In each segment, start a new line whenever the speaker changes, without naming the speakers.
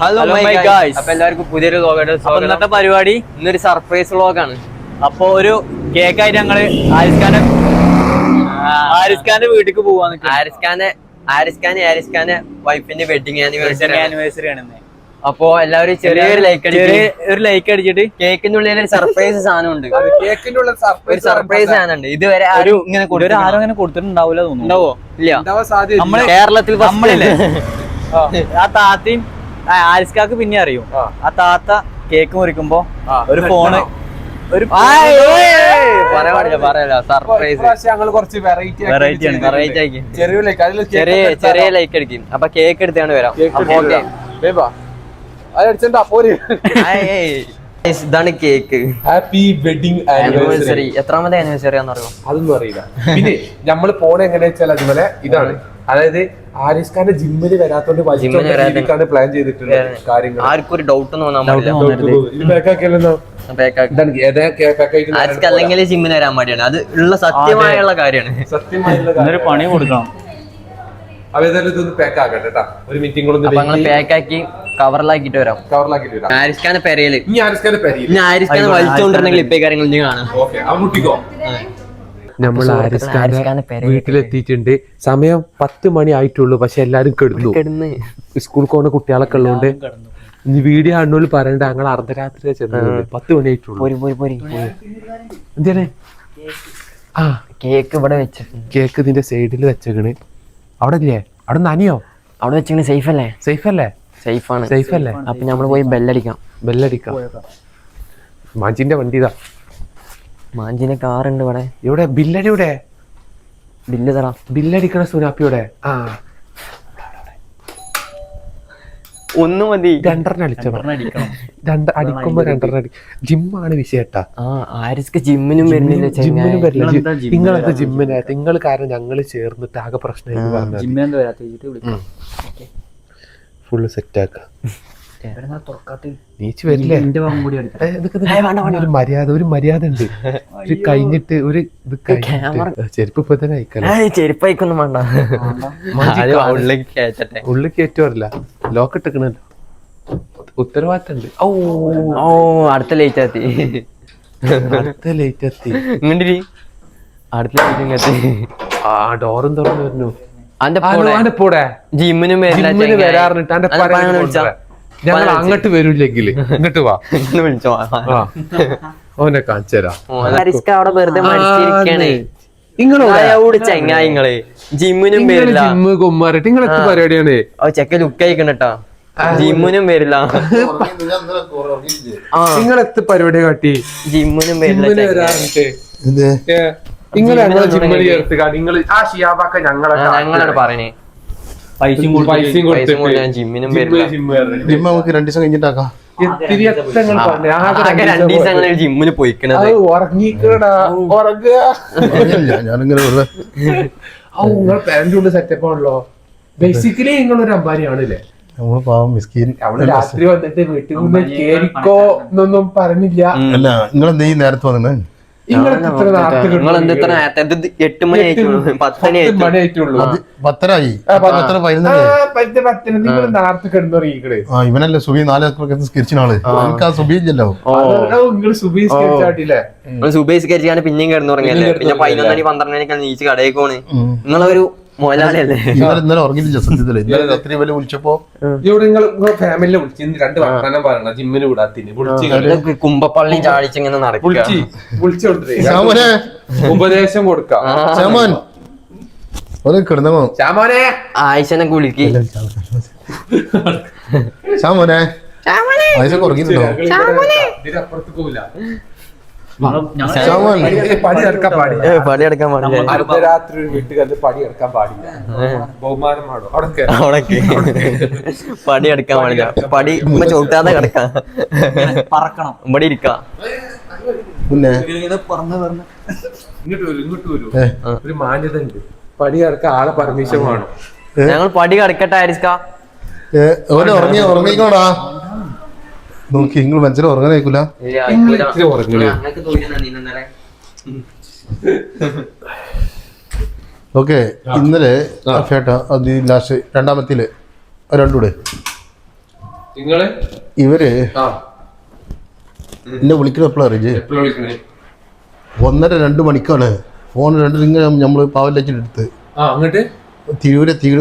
Hello my guys അപ്പൊ എല്ലാവർക്കും പുതിയൊരു വ്ലോഗായിട്ട്
ഇന്നത്തെ പരിപാടി?
ഇന്നൊരു സർപ്രൈസ് വ്ലോഗാണ്
അപ്പൊ ഒരു കേക്കായിട്ട് ഞങ്ങൾ ആരിസ് ഖാന്റെ ആരിസ് ഖാന്റെ വീട്ടിക്ക് പോവാൻ
ആരിസ് ഖാനെ ആരിസ് ഖാൻ ആരിസ് ഖാന്റെ വൈഫിന്റെ വെഡിങ് ആനിവേഴ്സറി
ആനിവേഴ്സറി ആണ്.
അപ്പൊ എല്ലാവരും ചെറിയൊരു ലൈക്ക്
ഒരു ലൈക്ക് അടിച്ചിട്ട്
കേക്കിന്റെ ഉള്ളിൽ ഒരു സർപ്രൈസ് സാധനം ഉണ്ട്.
കേക്കിന്റെ ഉള്ളിൽ
ഒരു
സർപ്രൈസ്
സാധനം ഉണ്ട്. ഇതുവരെ
ഒരു
ആരും ഇങ്ങനെ.
ആരും അങ്ങനെ കൊടുത്തിട്ടുണ്ടാവില്ല തോന്നുന്നു.
ഇല്ല.
നമ്മൾ
കേരളത്തിൽ.
നമ്മളില്ലേ ആ താത്തയും ആ ആരിസ് കാക്ക് പിന്നെ അറിയും.
ആ.
താത്ത കേക്ക് മുറിക്കുമ്പോ ഒരു ഫോണ്. ഒരു.
ചെറിയ ലൈക്ക്
അടിക്കും അപ്പൊ കേക്ക് എടുത്താണ് വരാം. ഇതാണ് കേക്ക്
ഹാപ്പി വെഡിങ്
ആനിവേഴ്സറി എത്രാമത്തെ ആനിവേഴ്സറി ആണെന്ന് അറിയോ?
അതൊന്നും അറിയില്ല. പിന്നെ നമ്മൾ പോണെങ്ങനെ വെച്ചാൽ അതുപോലെ ഇതാണ്. അതായത് ആരിസ് ഖാന്റെ ജിമ്മിൽ വരാത്തോണ്ട് പ്ലാൻ ചെയ്തിട്ടുള്ള കാര്യങ്ങൾ
ആർക്കും ഒരു ഡൗട്ട് അല്ലെങ്കിൽ ജിമ്മിന് വരാൻ മടിയാണ്. അത് ഉള്ള സത്യമായുള്ള കാര്യമാണ്.
സത്യമായുള്ള പണി കൊടുക്കണം.
ഒരു മീറ്റിംഗ്
പാക്ക് ആക്കി കവറിലാക്കിട്ട് വരാം.
കവറിലാക്കിട്ട് വരാം.
ആരിസ് ഖാന്റെ പെരയിൽ.
ഇനി ആരിസ് ഖാന്റെ പെരിയില്ല
ഇനി ആരിസ് ഖാൻ വലിച്ചുകൊണ്ടിരുന്ന ക്ലിപ്പേ കാര്യങ്ങൾ ഇനി കാണാം.
ഓക്കെ മുട്ടിക്കോ? നമ്മൾ വീട്ടിലെത്തിയിട്ടുണ്ട്. സമയം പത്ത് മണി ആയിട്ടുള്ളൂ പക്ഷെ എല്ലാരും കിടന്നു.
സ്കൂൾ
സ്കൂളിൽ പോകുന്ന കുട്ടികളൊക്കെ ഉള്ളതുകൊണ്ട് ഇനി വീഡിയോ ആണോ പറയണ്ട ഞങ്ങൾ അർദ്ധരാത്രി ചെന്നത്. പത്ത് മണി ആയിട്ടുള്ളൂ.
പോരി പോരി പോരി.
ആ.
കേക്ക് ഇവിടെ
കേക്ക് ഇതിന്റെ സൈഡിൽ വെച്ചേക്കണ്. അവിടെ ഇല്ലേ അവിടെ നനിയോ
അവിടെ വെച്ചിങ്ങനെ സേഫ് അല്ലേ
സേഫ് അല്ലേ
സേഫ് ആണ്
സേഫ് അല്ലേ
അപ്പൊ നമ്മൾ പോയി ബെല്ലടിക്കാം.
ബെല്ലടിക്കാം. മാഞ്ചിന്റെ വണ്ടി ഇതാ.
മാഞ്ചിന്റെ കാറുണ്ട് ഉണ്ട് ഇവിടെ.
ഇവിടെ ബില്ലടി ഇവിടെ
ബില്ല് തരാം.
ബില്ലടിക്കണ സുനാപ്പിയുടെ? ആ.
ഒന്ന് മതി.
രണ്ടെണ്ണം അടിച്ചോ. രണ്ട് അടിക്കുമ്പോ രണ്ടെണ്ണം അടി ജിമ്മാണ് വിഷയട്ടാ.
ആ ആരിസ്ക്ക് ജിമ്മിനും വരുന്നില്ല
ജിമ്മിനും വരില്ല
നിങ്ങളെന്താ ജിമ്മിന്
നിങ്ങൾ കാരണം ഞങ്ങൾ ചേർന്നിട്ട് ആകെ പ്രശ്നം ഫുള്ള് സെറ്റ് ആക്ക നീച്ച് വരില്ലേ? ഒരു മര്യാദ ഒരു മര്യാദ ഉണ്ട് ഒരു കഴിഞ്ഞിട്ട് ഒരു ഇത് ചെരുപ്പ് ഇപ്പൊ തന്നെ അയക്കല
ചെരുപ്പയിക്കൊന്നും വേണ്ട. ആദ്യം ഉള്ളിലേക്ക് കയറ്റട്ടെ.
ഉള്ളിൽ കയറ്റുമല്ല ലോക്ക് ഇട്ടിക്കണല്ലോ ഉത്തരവാദിത്തണ്ട് ഓ
ഓ അടുത്ത ലേറ്റ് എത്തി
അടുത്ത ലേറ്റ് എത്തി
ഇങ്ങോട്ടിരി. അടുത്ത ലേറ്റ് എത്തി.
ആ ഡോറും തുറന്നു വരുന്നു.
ജിമ്മിനും വരാറുണ്ട്.
വരാറിട്ട് ഞങ്ങൾ അങ്ങോട്ട് വരൂല്ലെങ്കിൽ ഇങ്ങോട്ട് വാ.
വിളിച്ചോ?
ആ. ഓനെ കാണിച്ചു തരാം.
ആരിസ്ക അവിടെ വെറുതെ മരിച്ചിരിക്കണേ
നിങ്ങളോ
ജിമ്മിനും വരില്ല.
ജിമ്മ് കുമ്മാറിട്ട് നിങ്ങളെത്ര പരിപാടിയാണ്?
ഓ ചെക്ക ലുക്ക് അയക്കണട്ടാ ജിമ്മിനും വരില്ല. ആ.
നിങ്ങളെത്ര പരിപാടി കാട്ടി?
ജിമ്മിനും വരില്ല.
വരാറുണ്ട് നിങ്ങൾ ഞങ്ങളെ ജിമ്മിന് ചേർത്ത് നിങ്ങൾ ആ ഷിയാബാക്ക ഞങ്ങളെ
ആ, ഞങ്ങളാണ് പറയണേ.
പൈസയും
പൈസയും കൊടുത്തിട്ട്
ജിമ്മിനും
ജിമ്മ്
നമുക്ക് രണ്ടു ദിവസം കഴിഞ്ഞിട്ടാക്കാം
നിങ്ങൾ
ജിമ്മിന് പോയിക്കണത്.
അത് ഉറങ്ങിക്കടാ ഉറങ്ങുക
പറഞ്ഞില്ല ഞാനിങ്ങനെ വെറുതെ
ആ നിങ്ങൾ പാരന്റ് കൊണ്ട് സെറ്റപ്പ് ആണല്ലോ. ബേസിക്കലി നിങ്ങളൊരു അമ്പാരിയാണല്ലേ
നമ്മൾ പാവം മിസ്കീൻ.
അവൾ രാത്രി വന്നിട്ട് വീട്ടിൽ നിന്ന് കേറിക്കോ എന്നൊന്നും പറഞ്ഞില്ല.
അല്ല നിങ്ങൾ നീ നേരത്തെ വന്നെ?
എട്ട് മണി
പത്തരായി. ഇവനല്ലേ സുബി നാല് സ്കിരിച്ചിനാൾ എനിക്ക് ആ സുബി ഇല്ലല്ലോ.
സുബി സുബീസ്കരിച്ചാട്ടില്ലേ
പിന്നെയും കിടന്നു കിടന്നുറങ്ങിയല്ലേ പിന്നെ പതിനൊന്ന് മണി പന്ത്രണ്ട് മണിക്കാണ് നീച്ച് കടയിൽ പോണ്. നിങ്ങളൊരു മുതലാളിയല്ലേ
ഇന്നലെ ഇന്നലെ ഉറങ്ങിയില്ല സത്യത്തിൽ. ഇന്നലെ രാത്രി വല്ല വിളിച്ചപ്പോ
ഇവിടെ നിങ്ങൾ ഫാമിലിനെ വിളിച്ച് ഇന്ന് രണ്ട് വർത്തമാനം പറയണം. ജിമ്മിന് വിടാത്തിന് വിളിച്ച്
കുമ്പപ്പള്ളി ചാടിച്ചിങ്ങനെ നടക്കുക
വിളിച്ച് ഉപദേശം കൊടുക്കാം.
ശ്യാമോൻ. കിടന്നോ
ശ്യാമോനെ.
ആയിഷനെ കുളിക്ക്
ശ്യാമോനെ. ആയിഷൊക്കെ ഉറങ്ങിയിട്ടുണ്ടോ?
ഇതിനപ്പുറത്ത് പോവില്ല. പാടില്ല.
പണിയെടുക്കാൻ പാടില്ല.
അർദ്ധരാത്രി ഒരു വീട്ടുകാരിൽ പടി ഇറക്കാൻ പാടില്ല. ബഹുമാനം പാടും അവിടെ കേറ്.
അവിടേക്ക് പണിയെടുക്കാൻ പാടില്ല. പടി ഇമ്മ ചവിട്ടാതെ കിടക്കാം.
പറക്കണം.
ഇവിടെ ഇരിക്കാം.
പിന്നെ?
പറന്ന്
ഇങ്ങോട്ട് വരൂ ഇങ്ങോട്ട് വരൂ. ഒരു മാന്യത ഉണ്ട് പടി കിടക്കാൻ ആളെ പെർമിഷൻ വേണം.
ഞങ്ങൾ പടി കിടക്കട്ടെ
ഓനെ ഉറങ്ങി ഉറങ്ങിക്കോടാ. നോക്കി നിങ്ങൾ മനസ്സിൽ
ഉറങ്ങണേ
ഓക്കെ ഇന്നലെ ചേട്ടാ അത് ലാസ്റ്റ് രണ്ടാമത്തിൽ രണ്ടൂടെ നിങ്ങൾ?
ഇവർ
എന്നെ വിളിക്കണം? എപ്പോഴാണ് ഒന്നര രണ്ട് മണിക്കാണ്. ഫോൺ രണ്ട് നിങ്ങൾ നമ്മൾ
പാവലച്ചിട്ടെടുത്ത് അങ്ങോട്ട്?
തിരൂരെ തീട്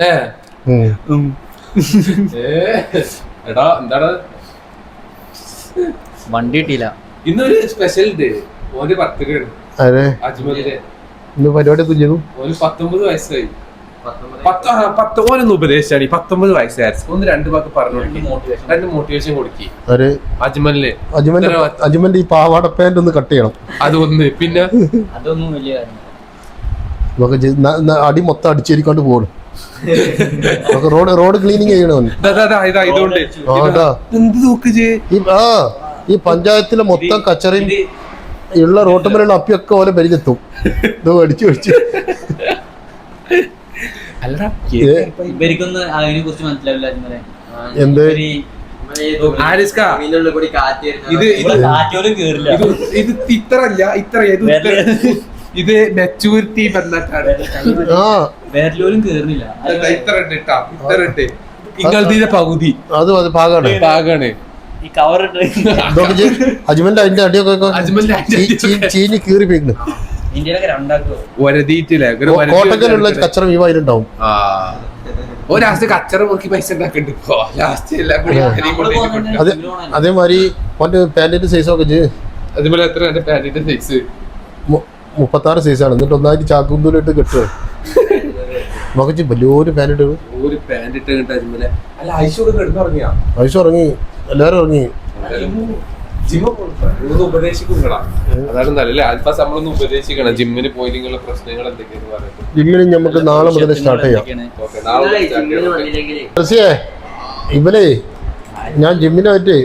ഏ. ഏ, എടാ എന്താണ്?
വണ്ടി കിട്ടിയില്ല.
ഇന്നൊരു സ്പെഷ്യൽ ഡേ ഓന്റെ ആണ്.
അതെ
അജ്മലിലെ
ഇന്ന് പരിപാടി ചെയ്തു
ഓന് പത്തൊമ്പത് വയസ്സായി. പത്ത് പത്ത് ഓനൊന്ന് ഉപദേശിച്ചാണ്. ഈ പത്തൊമ്പത് വയസ്സായിരുന്നു ഒന്ന് രണ്ട് വാക്ക് പറഞ്ഞു കൊടുക്കി. രണ്ട് മോട്ടിവേഷൻ കൊടുക്കി.
ഒരു
അജ്മലിന്.
അജ്മന്റെ അജ്മന്റെ ഈ പാവാട പാന്റ് ഒന്ന് കട്ട് ചെയ്യണം.
അതൊന്ന് പിന്നെ?
അതൊന്നും വലിയ കാര്യം
നമുക്ക് അടി മൊത്തം അടിച്ചേരിക്കാണ്ട് പോകണം റോഡ് റോഡ് ക്ലീനിങ് ചെയ്യണം
ദാ, ദാ, ദാ, ഇതാ ഇതുകൊണ്ട്
ആ, ഇതാ.
എന്ത് നോക്ക് ജെ
ഈ പഞ്ചായത്തിലെ മൊത്തം കച്ചറി ഉള്ള റോട്ടുമലുള്ള അപ്പിയൊക്കെ ഓലെ പരിചെത്തും ഇത് അടിച്ചു വെച്ചു
അല്ലടാ
ഏ,
ഇവർക്കൊന്നും അതിനെ കുറിച്ച് മനസ്സിലാവില്ല അജ്മലെ
എന്ത്?
ഇത് ഇത്ര അല്ല ഇത്ര ഇത് ഇത്ര- ഇത് മെച്ചൂരിറ്റി ബന്ധത്താണ്
ആ.
വേറെല്ലോലും കേറുന്നില്ല.
ഇതാ ഇത്ര ഉണ്ട് കേട്ടാ ഇത്ര ഉണ്ട് ഇങ്ങളതിന്റെ പകുതി.
അത് അത് പാകാണ്.
ഭാഗാണ്
ഈ കവർ
അജ്മലിന്റെ അതിന്റെ അടിയൊക്കെ.
ചീഞ്ഞ് കീറി പോയിക്കുന്നു
ഇന്ത്യയിലൊക്കെ രണ്ടാക്കോ?
ഒരതിയിട്ടില്ലേ ഒരു
കോട്ടക്കലുള്ള. കച്ചറ ഈ വയലുണ്ടാവും
കച്ചറ നോക്കി പൈസ
അതേമാതിരി പാന്റിന്റെ സൈസ് ഒക്കെ
അതുപോലെ എത്ര പാന്റിന്റെ സൈസ്
മുപ്പത്താറ് സൈസാണ് എന്നിട്ട് ഒന്നായിട്ട് ചാക്കുന്തൂലിട്ട് കെട്ടുക നമുക്ക് വലിയൊരു പാൻ ഇട്ട്
ഒരു പാൻ ഇട്ട് അല്ല കിടന്നുറങ്ങിയാ
ആവശ്യം ഉറങ്ങി എല്ലാരും ഇറങ്ങി.
ജിമ്മ ഒന്ന് ഉപദേശിക്കുങ്ങളാ അതാണ് നല്ലല്ലേ അല്പ നമ്മളൊന്ന് ഉപദേശിക്കണം. ജിമ്മിന് പോയില്ലെങ്കിലുള്ള പ്രശ്നങ്ങൾ എന്തൊക്കെയാന്ന് പറയുന്നത്
ജിമ്മിന് നമുക്ക് നാളെ മുതൽ സ്റ്റാർട്ട് ചെയ്യാം. റസിയേ ഇവനെ ഞാൻ ജിമ്മിനെ പറ്റി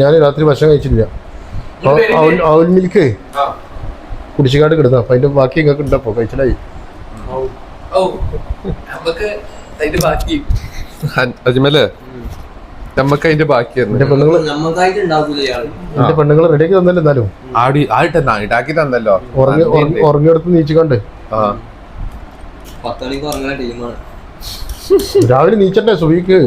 ഞാൻ രാത്രി ഭക്ഷണം കഴിച്ചില്ല ഔൽ മിൽക്ക്.
ആ.
കുടിശ്ശിക്കാട് കിടന്ന. അപ്പൊ അതിന്റെ ബാക്കി ഇങ്ങക്ക് ഉണ്ടപ്പോ കഴിച്ചിലായി.
അജ്മൽ നമുക്ക് അതിന്റെ ബാക്കി
എന്റെ
പെണ്ണുങ്ങൾ
എന്റെ പെണ്ണുങ്ങളെ റെഡിയാക്കി തന്നല്ലോ എന്നാലും.
ആടി ആയിട്ട് ഇടാക്കി തന്നല്ലോ.
ഉറങ്ങി ഉറങ്ങി- ഉറങ്ങിയെടുത്ത് നീച്ചിക്കണ്ട്
ആ.
പത്ത് മണിക്ക് ഉറങ്ങുന്ന ടീമാണ്.
രാവിലെ നീച്ചട്ടെ സുബിക്ക്.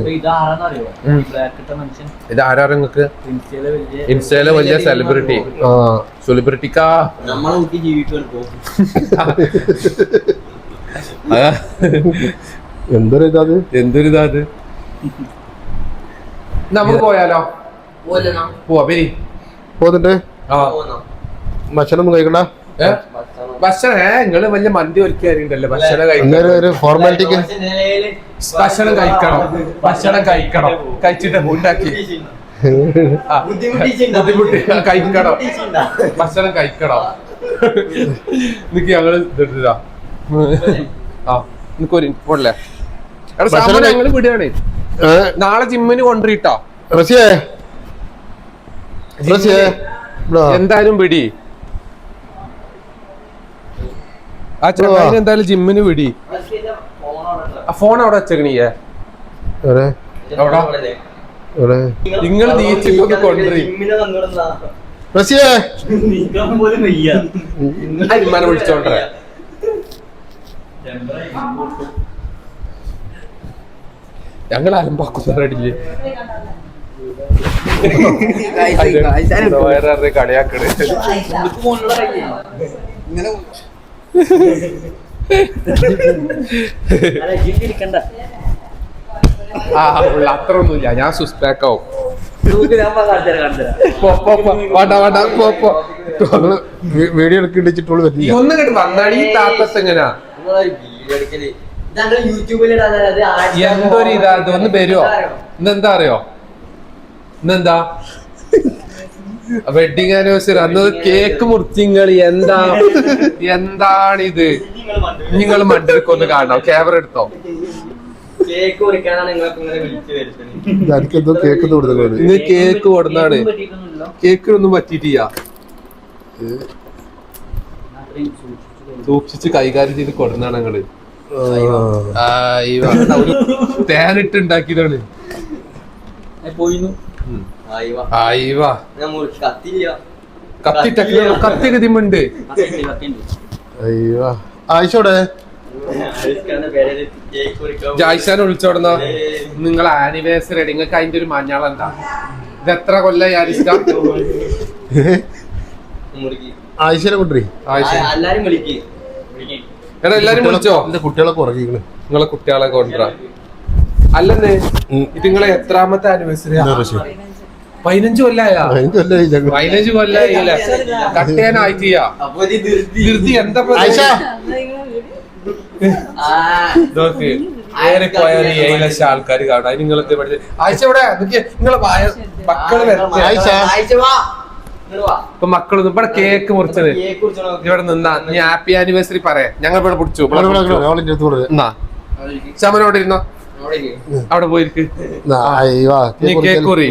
ഇത്
ആരാ നിങ്ങക്ക്
ഇൻസ്റ്റയിലെ വലിയ
ഇൻസ്റ്റയിലെ വലിയ സെലിബ്രിറ്റി
ആ.
സെലിബ്രിറ്റിക്കാ
എന്തൊരു ഇതാത്
എന്തൊരു ഇതാത് നമുക്ക് പോയാലോ? പോവാ പേരി
പോന്നിട്ട്? ഭക്ഷണം ഒന്നും കഴിക്കണ്ട?
ഭക്ഷണം നിങ്ങൾ വലിയ മന്തി ഒരുക്കാറുണ്ടല്ലോ ഭക്ഷണം കഴിക്കണം.
ഫോർമാലിറ്റിക്ക്
ഭക്ഷണം കഴിക്കണം. ഭക്ഷണം കഴിക്കണം. കഴിച്ചിട്ട് ഉണ്ടാക്കി. ബുദ്ധിമുട്ടി കഴിക്കണം. ഭക്ഷണം കഴിക്കണം. നിക്ക് ഞങ്ങൾ ഇതാ ആ നിക്ക് ഒരു പോടല്ലേ എടാ സാമാൻ ഞങ്ങൾ വിടുകയാണ്. നാളെ ജിമ്മിന്
റസിയേ?
എന്തായാലും വിടി. ആ ചെറുതായി എന്തായാലും ജിമ്മിന് വിടി. ആ ഫോൺ അവിടെ വെച്ചേക്കണിയേ? നിങ്ങൾ നീച്ചിട്ടൊന്ന് കൊണ്ടുപോയി
റസിയേ.
വിളിച്ചോണ്ടേ ഞങ്ങൾ അലമ്പാക്കുന്നില്ലേ വേറെ കളിയാക്കണേ. ആ ഉള്ള അത്ര ഒന്നുമില്ല ഞാൻ
കാണിച്ചുതരാം
പോ. വേണ്ട വേണ്ട.
വീഡിയോ എടുക്കണ്ടിച്ചിട്ടുള്ളൂ
ഈ
പറ്റില്ല
ഒന്ന് കേട്ട് വന്നാണ് ഈ താത്തത്ത് എങ്ങനാ? എന്തൊരു ഇതാ ഇത്? ഒന്ന് വരുമോ ഇന്നെന്താ അറിയോ? ഇന്നെന്താ? വെഡിങ് ആനിവേഴ്സറി അന്ന് കേക്ക് മുറിച്ചിങ്ങൾ എന്താ? എന്താണിത്? നിങ്ങൾ മണ്ടിരിക്കൊന്ന് കാണണം. ക്യാമറ എടുത്തോ?
കേക്ക്
കൊടുത്തത്
ഇന്ന് കേക്ക് കൊടുന്നാണ്. കേക്കിനൊന്നും പറ്റിയിട്ടില്ല. സൂക്ഷിച്ച് കൈകാര്യം ചെയ്ത് കൊടുന്നാണ് ഞങ്ങൾ തേനിട്ട് ഉണ്ടാക്കിയതാണ്.
പോയിന്നു.
ആയിവാ.
ആയിവാ.
ഞാൻ മുറിച്ച് കത്തില്ല.
കത്തി കത്തി ഗതിമുണ്ട്
കത്തിണ്ട് കത്തിണ്ട്.
അയ്യോ ആയിഷോടെ?
ജായ്ഷാനെ വിളിച്ചോടുന്ന? നിങ്ങളെ ആനിവേഴ്സറി നിങ്ങൾക്ക് അതിന്റെ ഒരു മഞ്ഞാളം എന്താ ഇത് എത്ര കൊല്ലം ആരിസ്റ്റ
ആയിഷനെ
വിളിക്ക്.
എടാ എല്ലാരും വിളിച്ചോ?
എന്റെ കുട്ടികളൊക്കെ ഉറങ്ങിക്കണ്
നിങ്ങളെ കുട്ടികളെ കൊണ്ടുവരാ. അല്ലെന്നേ ഇത് നിങ്ങളെ എത്രാമത്തെ ആനിവേഴ്സറി പതിനഞ്ച് കൊല്ലായ? പതിനഞ്ച്
ധൃതി.
ധൃതി എന്താ നോക്ക് ഏറെ പോയാൽ ഏഴ് ലക്ഷം ആൾക്കാർ കാണാം. നിങ്ങൾ ആഴ്ച ഇവിടെ നിങ്ങളെ മക്കൾ വരട്ടെ. ഇപ്പൊ മക്കളൊന്നും ഇവിടെ കേക്ക് മുറിച്ചത്. ഇവിടെ നിന്നാ. നീ ഹാപ്പി ആനിവേഴ്സറി പറയാ. ഞങ്ങൾ ഇവിടെ പിടിച്ചു. ശമനോടെ ഇരുന്നോ?
അവിടെ
പോയിരിക്ക്.
ആയി, വാ,
നീ
കേക്ക്.
കുറി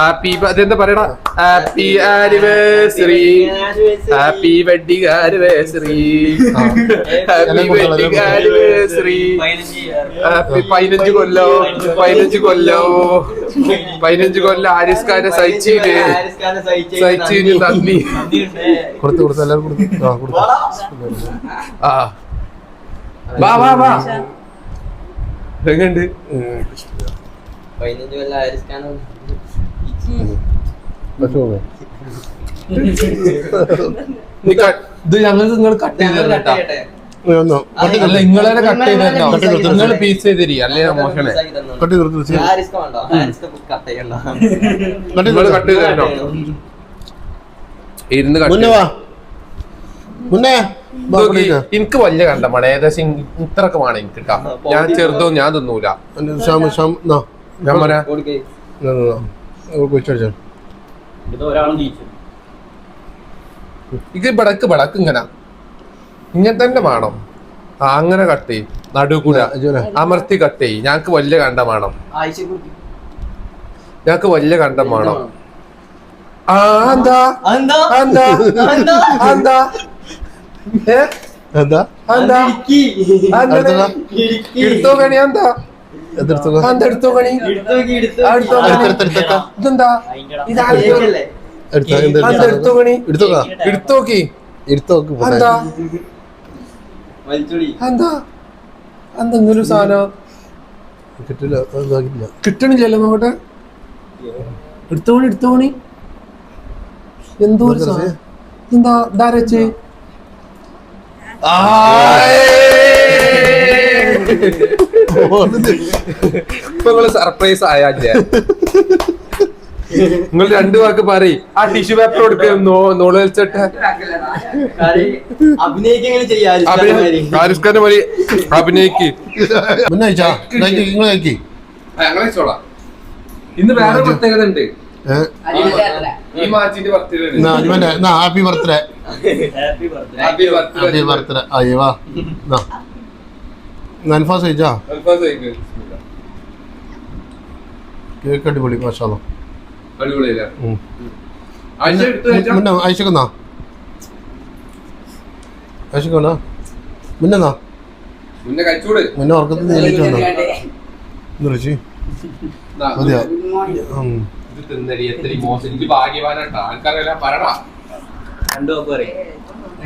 ഹാപ്പി അതെന്താ പറയണ happy anniversary happy wedding anniversary happy wedding anniversary happy പതിനഞ്ച് കൊല്ലോ. പതിനഞ്ച് കൊല്ലോ. പതിനഞ്ച് കൊല്ലം ആരിസ് ഖാനെ
സഹിച്ചതിന്
സഹിച്ചതിന് നന്ദി.
കൊടുത്തു കൊടുത്തു എല്ലാവരും കൊടുത്ത്. ആ
വാ. വാ വാ എങ്ങണ്ട്
പതിനഞ്ച് കൊല്ലം ആരിസ്കാനോ ഖാനെ
ക- ഇത് ഞങ്ങൾക്ക് നിങ്ങൾ കട്ട് ചെയ്ത്
ഞങ്ങൾ കട്ട്.
അല്ല നിങ്ങളെ കട്ട് ചെയ്ത്. നിങ്ങൾ പീസ് അല്ലേ മോശമേ
കട്ടി?
കട്ട്
ചെയ്ത് ഇരുന്ന്
മുന്നേ.
എനിക്ക് വലിയ കണ്ടമാണ് ഏകദേശം ഇത്രയൊക്കെ വേണം എനിക്ക് കേട്ടോ ഞാൻ ചെറുതോ ഞാൻ തിന്നൂല. ഞാൻ പറയാ? ഇത് ബടക്ക് ബടക്ക് ഇങ്ങനെ. ഇങ്ങനെ തന്നെ വേണം. ആ അങ്ങനെ കട്ട് ചെയ്യും. നടുകൂട അമർത്തി കട്ട് ചെയ്യും. ഞങ്ങക്ക് വലിയ കണ്ടം വേണം. ഞങ്ങക്ക് വലിയ കണ്ടം വേണം. ആ എന്താ? എന്താ? എന്താ?
എന്താ?
എന്താ? എന്താ. എടുത്തോ കണി
എന്താ?
ആ, ഇതെന്താ?
എടുത്തോക്കാ.
എടുത്തോക്കി. എന്താ എന്താ സാധനം?
കിട്ടില്ല
കിട്ടണില്ലല്ലോ നോക്കട്ടെ എടുത്തോണി എടുത്തോണി എന്തോ ഒരു സാധനം എന്താ ധാരച്ച് ഇപ്പൊ നിങ്ങൾ സർപ്രൈസ് ആയാ നിങ്ങൾ രണ്ടു വാക്ക് പറയും ആ ടിഷ്യൂ പേപ്പർ കൊടുക്കും
നോൾ.
ആരിസ്ഖാന്റെ മതി അഭിനയിക്ക്. ഇന്ന് വേറെ പ്രത്യേകത ഉണ്ട്. Happy birthday
happy birthday
happy
happy
birthday
അയ്യവാ നൻഫാസ് കഴിച്ചാ കേക്ക് അടിപൊളി മാഷാല്ലോ മുന്നേ അയച്ചേക്കുന്നാ അയച്ചേക്കണോ മുന്നെന്നാ?
മുന്നേ
ഉറക്കത്തിൽ വന്നോ? മതിയോ?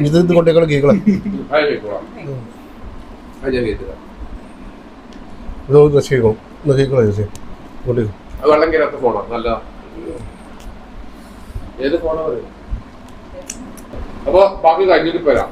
ഇത്
ഇത് കൊണ്ടേക്കളെ കേക്കളെ
അത് കേൾക്കോളാം അത് ഞാൻ കേൾക്കുക
ഇത് നശിക്കണം നശിക്കണം ചേച്ചി കൊണ്ടേ
വെള്ളം കയറാത്ത ഫോണോ നല്ല ഏത് ഫോണോ അപ്പൊ ബാക്കി കഴിഞ്ഞിട്ട് വരാം.